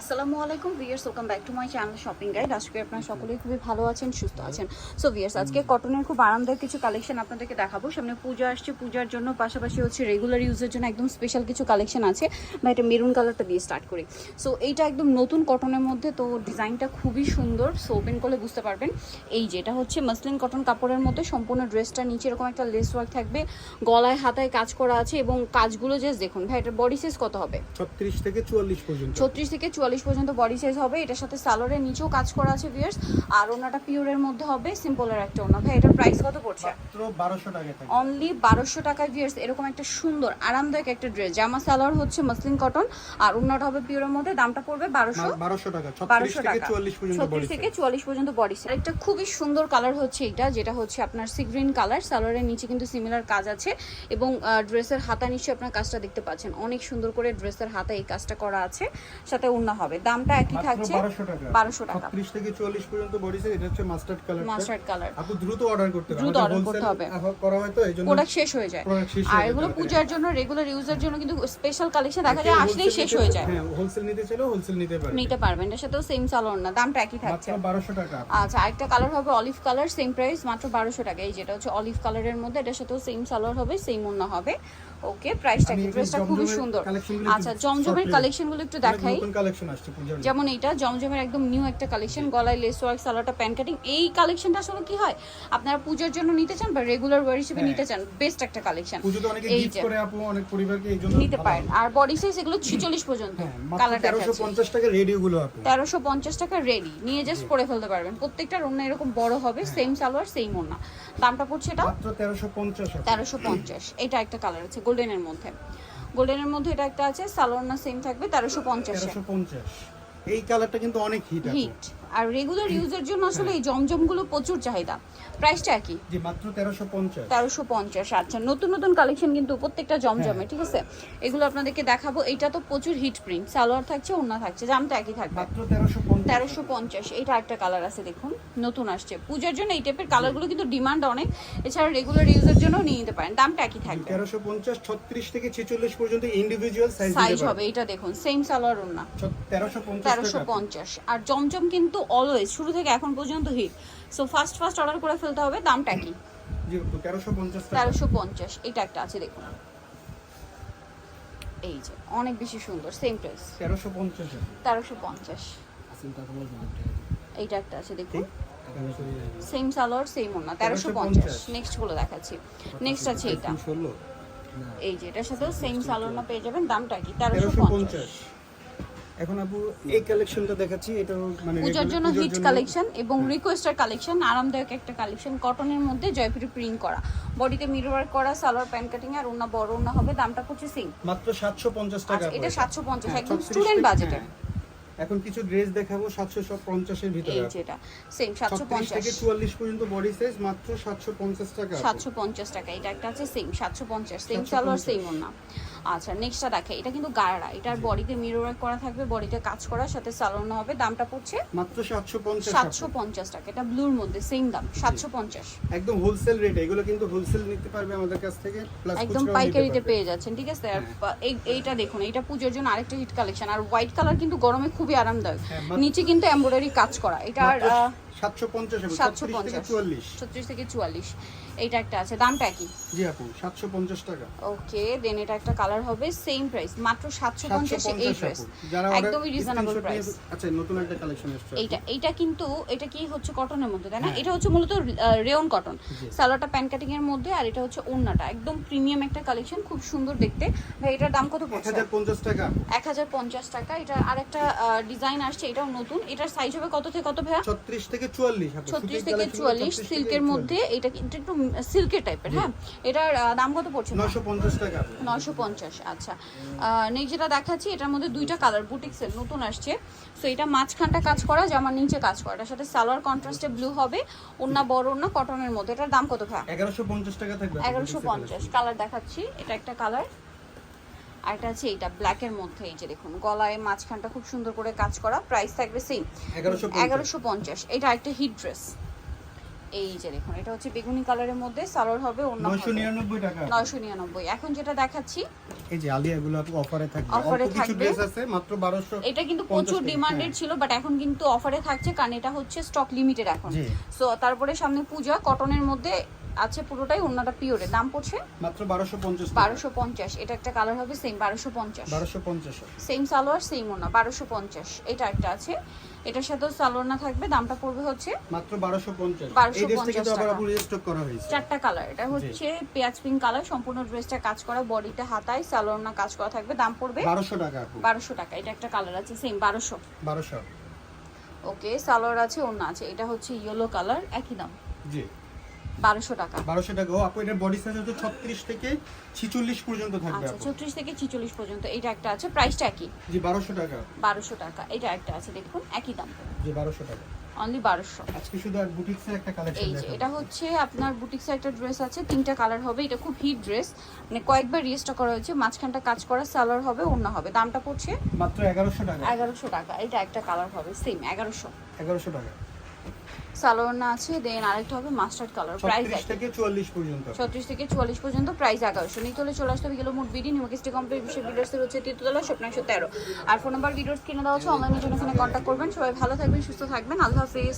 আসসালামু আলাইকুম viewers welcome back to my channel shopping guide আজকে আপনারা সকলেই খুবই ভালো আছেন সুস্থ আছেন। সো ভিয়ার্স আজকে কটনের খুব আরামদায়ক কিছু কালেকশন আপনাদেরকে দেখাবো। সামনে পূজা আসছে পূজার জন্য পাশাপাশি হচ্ছে রেগুলার ইউজের জন্য একদম স্পেশাল কিছু কালেকশন আছে। বা এটা মেরুন কালারটা দিয়ে স্টার্ট করি। সো এইটা একদম নতুন কটনের মধ্যে তো ডিজাইনটা খুবই সুন্দর। সো ওপেন করলে বুঝতে পারবেন। এই যে এটা হচ্ছে মাসলিন কটন কাপড়ের মধ্যে সম্পূর্ণ ড্রেসটা নিচে এরকম একটা লেস ওয়ার্ক থাকবে। গলায় হাতায় কাজ করা আছে এবং কাজগুলো জাস্ট দেখুন ভাই এটার বডি সাইজ কত হবে? ছত্রিশ থেকে চুয়াল্লিশ পর্যন্ত। ছত্রিশ থেকে চুয়াল্লিশ পর্যন্ত বডি সাইজ হবে এটার সাথে সালোয়ারের নিচেও কাজ করা আছে ভিয়ার্স আর ওনাটা পিওরের মধ্যে হবে সিম্পলের একটা ওনা। ভাই এটার প্রাইস কত পড়ছে? অনলি বারোশো টাকায় ভিয়ার্স এরকম একটা সুন্দর আরামদায়ক একটা ড্রেস জামা সালোয়ার হচ্ছে মসলিন কটন আর ওনাটা হবে পিওরের মধ্যে দামটা পড়বে বারোশো। বারোশো টাকা বারোশো থেকে টাকা। চুয়াল্লিশ পর্যন্ত ছত্রিশ বডি থেকে চুয়াল্লিশ পর্যন্ত বডি সাইজ একটা খুবই সুন্দর কালার হচ্ছে এটা যেটা হচ্ছে আপনার সি গ্রিন কালার সালোয়ারের নিচে কিন্তু সিমিলার কাজ আছে এবং ড্রেসের হাতা নিশ্চয়ই আপনার কাজটা দেখতে পাচ্ছেন। অনেক সুন্দর করে ড্রেসের হাতা এই কাজটা করা আছে সাথে ওড়না হবে। দামটা একই থাকছে বারোশো টাকা। ছত্রিশ থেকে চুয়াল্লিশ পর্যন্ত বডি সাইজ এটা হচ্ছে মাস্টার্ড কালার মাস্টার্ড কালার আপু দ্রুত অর্ডার করতে হবে। দ্রুত order করতে হবে। করা হয় তো এই জন্য প্রোডাক্ট শেষ হয়ে যায়। আর এগুলো পূজার জন্য রেগুলার ইউজের জন্য কিন্তু স্পেশাল কালেকশন দেখা যায় আসলেই শেষ হয়ে যায়। হ্যাঁ হোলসেল নিতে চাইলেও হোলসেল নিতে পারবে নিতে পারবেন এটার সাথেও সেম সালোয়ার না দামটা একই থাকছে। মাত্র বারোশো টাকা। আচ্ছা আরেকটা কালার হবে অলিভ কালার সেম প্রাইস মাত্র বারোশো টাকা। এই যেটা হচ্ছে অলিভ কালারের মধ্যে এটার সাথেও সেম সালোয়ার হবে সেম ওন্না হবে। ওকে প্রাইসটা কি? ড্রেসটা খুবই সুন্দর। আচ্ছা জমজমের কালেকশনগুলো একটু দেখাই। কালেকশন। যেমন এটা জমজমের একদম নিউ একটা কালেকশন গলায় লেস ওয়ার্ক সালোয়ারটা প্যান কাটিং এই কালেকশনটা আসলে কি হয়? আপনারা পূজার জন্য নিতে চান বা রেগুলার ওয়ার হিসেবে হ্যাঁ। নিতে চান? বেস্ট একটা কালেকশন এই গিফট যে। করে আপু অনেক পরিবারকে এই জন্য নিতে পারেন। আর বডি সাইজ এগুলো ছিচল্লিশ পর্যন্ত। হ্যাঁ মাত্র কালার তেরোশো দেখাচ্ছি পঞ্চাশ টাকা রেডিও গুলো আপু। তেরোশো পঞ্চাশ টাকা রেডি নিয়ে জাস্ট পরে ফেলতে পারবেন। প্রত্যেকটার অন্য এরকম বড় হবে হ্যাঁ। সেম সালোয়ার সেম ওড়না। দামটা পড়ছে এটা মাত্র তেরোশো পঞ্চাশ তেরোশো পঞ্চাশ। এটা একটা কালার আছে গোল্ডেনের মধ্যে। গোল্ডেনের মধ্যে এটা একটা আছে সালোয়ার না সেম থাকবে তেরোশো পঞ্চাশে। এই কালারটা কিন্তু অনেক হিট হিট আর রেগুলার ইউজের জন্য আসলে এই জমজমগুলো প্রচুর চাহিদা। প্রাইসটা একই। যে মাত্র তেরোশো পঞ্চাশ। তেরোশো পঞ্চাশ আচ্ছা নতুন নতুন কালেকশন কিন্তু প্রত্যেকটা জমজমে ঠিক আছে? এগুলো আপনাদেরকে দেখাবো। এটা তো প্রচুর হিট প্রিন্ট সালোয়ার থাকছে ওড়না থাকছে জামটা একই থাকবে। মাত্র তেরোশো পঞ্চাশ। তেরোশো পঞ্চাশ এটা একটা কালার আছে দেখুন নতুন আসছে। পূজার জন্য এই টাইপের কালারগুলো কিন্তু ডিমান্ড অনেক এছাড়া রেগুলার ইউজের জন্য নিয়ে নিতে পারেন দামটা একই থাকবে। তেরোশো পঞ্চাশ ছত্রিশ থেকে ছেচল্লিশ পর্যন্ত ইন্ডিভিজুয়াল সাইজ হবে এটা দেখুন সেম সালোয়ার পঞ্চাশ তেরোশো পঞ্চাশ আর জমজম কিন্তু অলওয়েজ শুরু থেকে এখন পর্যন্ত hit so first first order করে ফেলতে হবে দামটা কি? তেরোশো পঞ্চাশ এটা একটা আছে দেখুন। এই যে অনেক বেশি সুন্দর সেম প্রাইস তেরোশো পঞ্চাশ। তেরোশো পঞ্চাশ। এইটা একটা আছে দেখুন। সেম সালোয়ার সেম ওনা তেরোশো পঞ্চাশ। নেক্সটগুলো দেখাচ্ছি। নেক্সট আছে ষোলো। এই যে এটার সাথেও সেম সালোয়ার না পেয়ে যাবেন দামটা কি? তেরোশো পঞ্চাশ। এখন আপু এই কালেকশনটা দেখাচ্ছি এটা মানে পূজার জন্য হিট কালেকশন এবং রিকোয়েস্টার কালেকশন আরামদায়ক একটা কালেকশন কটনের মধ্যে জয়পুরি প্রিন্ট করা বডিতে মিরর ওয়ার্ক করা সালোয়ার প্যান্ট কাটিং আর ওনা বড় ওনা হবে দামটা পড়ছে সিং মাত্র সাতশো পঞ্চাশ টাকা আচ্ছা, এটা পড়ে। 750, হ্যাঁ, একদম 36 student থেকে- বাজেটের। হ্যাঁ। এখন কিছু ড্রেস দেখাবো সাতশো সব পঞ্চাশের ভিতরে এই যেটা সেম সাতশো ছত্রিশ পঞ্চাশ থেকে চুয়াল্লিশ পর্যন্ত বডি সাইজ মাত্র সাতশো পঞ্চাশ টাকা আপু। সাতশো পঞ্চাশ টাকা এটা একটা আছে সেম সাতশো পঞ্চাশ সেম সালোয়ার সেম ওনা আচ্ছা নেক্সটটা দেখে। এটা কিন্তু গায়রা এটার বডিতে মিরর করা থাকবে বডিতে কাজ করার সাথে সালোয়ার হবে দামটা পড়ছে মাত্র সাতশো পঞ্চাশ সাতশো পঞ্চাশ টাকা এটা ব্লুর মধ্যে সেম দাম সাতশো পঞ্চাশ। একদম হোলসেল রেট এগুলো কিন্তু হোলসেল নিতে পারবে আমাদের কাছ থেকে প্লাস একদম পাইকারিতে পেয়ে যাচ্ছেন ঠিক আছে? আর হ্যাঁ। এইটা দেখুন এইটা পুজোর জন্য আরেকটা হিট কালেকশন আর হোয়াইট কালার কিন্তু গরমে খুবই আরামদায়ক। হ্যাঁ, নিচে কিন্তু এমব্রয়ডারি কাজ করা সাতশো থেকে এইটা একটা আছে। দামটা কি? জি আপু সাতশো পঞ্চাশ টাকা। ওকে দেন এটা একটা কালার হবে সেম প্রাইস মাত্র সাতশো সাতশো পঞ্চাশে এই একদমই রিজনেবল প্রাইস আচ্ছা নতুন একটা কালেকশন এসছে এইটা এইটা কিন্তু এটা কি হচ্ছে কটনের মধ্যে তাই না? এটা হচ্ছে মূলত রেয়ন কটন সালোয়ারটা প্যান কাটিং এর মধ্যে আর এটা হচ্ছে ওন্নাটা একম প্রিমিয়াম একটা কালেকশন খুব সুন্দর দেখতে। ভাই এটার দাম কত পড়ছে? টাকা। এক হাজার পঞ্চাশ টাকা। এটা আরেকটা ডিজাইন আসছে এটাও নতুন। এটার সাইজ হবে কত থেকে কত ভাইয়া? ছত্রিশ থেকে। ছত্রিশ থেকে চুয়াল্লিশ সিল্কের মধ্যে এটা কিন্তু একটু সিল্কের টাইপের হ্যাঁ? এটার দাম কত পড়ছে? নয়শো পঞ্চাশ আচ্ছা। নেক্সট যেটা দেখাচ্ছি এটার মধ্যে দুইটা কালার বুটিক্সের নতুন আসছে। সো এটা মাঝখানটা কাজ করা জামার নিচে কাজ করা। এটার সাথে সালোয়ার কন্ট্রাস্টে ব্লু হবে ওন্না বড় ওন্না কটনের মধ্যে। এটার দাম কত ভাই? এগারোশো পঞ্চাশ টাকা থাকবে। এগারোশো পঞ্চাশ। কালার দেখাচ্ছি এটা একটা কালার আর এটা আছে এইটা ব্ল্যাকের মধ্যে এই যে দেখুন গলায় মাঝখানটা খুব সুন্দর করে কাজ করা প্রাইস থাকবে সেম এগারোশো পঞ্চাশ। এটা একটা হিট ড্রেস এই যে দেখুন এটা হচ্ছে বেগুনি কালারের মধ্যে সালোয়ার হবে অন্য নয়শো নিরানব্বই টাকা। নয়শো নিরানব্বই। এখন যেটা দেখাচ্ছি এই যে আলিয়া গুলো আপু অফারে থাকবে। কিছু থাকবে। আছে মাত্র বারোশো এটা কিন্তু প্রচুর ডিমান্ডেড। ছিল বাট এখন কিন্তু অফারে থাকছে কারণ এটা হচ্ছে স্টক লিমিটেড এখন। সো তারপরে সামনে পূজা কটনের মধ্যে আছে পুরোটাই অন্যটা পিওরে দাম পড়ছে? মাত্র বারোশো পঞ্চাশ বারোশো পঞ্চাশ। এটা একটা কালার হবে সেম বারোশো পঞ্চাশ। বারোশো পঞ্চাশ। সেম সালোয়ার সেম ওনা বারোশো পঞ্চাশ। এটা একটা আছে। এটার সাথেও সালোয়ার না থাকবে দামটা পড়বে হচ্ছে মাত্র বারোশো পঞ্চাশ। 1250 এই ড্রেসটা কিন্তু আবার টাকা। আপু রিস্টক করা হয়েছে। চারটা কালার এটা হচ্ছে পেঁয়াজ পিঙ্ক কালার সম্পূর্ণ ড্রেসটা কাজ করা বডিটা হাতায় সালোয়ার না কাজ করা থাকবে দাম পড়বে বারোশো টাকা আপু। বারোশো টাকা। এটা একটা কালার আছে সেম বারোশো। বারোশো। ওকে সালোয়ার আছে ওনা আছে। এটা হচ্ছে ইয়েলো কালার একই দাম। জি। বারোশো টাকা। বারোশো টাকা। ও আপু এটার বডি সাইজ হচ্ছে ছত্রিশ থেকে ছিচল্লিশ পর্যন্ত থাকবে আচ্ছা ছত্রিশ থেকে ছিচল্লিশ পর্যন্ত এটা একটা আছে প্রাইসটা একই। জি বারোশো টাকা। বারোশো টাকা এটা একটা আছে দেখুন একই দাম। জি বারোশো টাকা। অনলি বারোশো। আজকে শুধু আর বুটিক্সের একটা কালেকশন এই যে এটা হচ্ছে আপনার বুটিক্সের একটা ড্রেস আছে তিনটা কালার হবে এটা খুব হিট ড্রেস মানে কয়েকবার রিস্টক করা হয়েছে মাঝখানটা কাজ করা সালোয়ার হবে অন্য হবে। দামটা পড়ছে মাত্র এগারোশো টাকা। এগারোশো টাকা এটা একটা কালার হবে সেম এগারোশো। এগারোশো টাকা। সালোয়ার না আছে দেন আরেকটা হবে মাস্টার্ড কালার প্রাইস ছত্রিশ থেকে চুয়াল্লিশ পর্যন্ত। ছত্রিশ থেকে চুয়াল্লিশ পর্যন্ত প্রাইস এগারোশো। নিতে হলে চলে আসতে হবে গেল মোট বিডি নিমাকিস্টি কমপ্লিট বিশ্বের বিডার্সের হচ্ছে তৃতীয়তলা একশো তেরো। আর ফোন নাম্বার ভিডিওস কিনে দেওয়া হচ্ছে অনলাইনের জন্য এখানে কন্ট্যাক্ট করবেন। সবাই ভালো থাকবেন সুস্থ থাকবেন। আল্লাহ হাফিজ।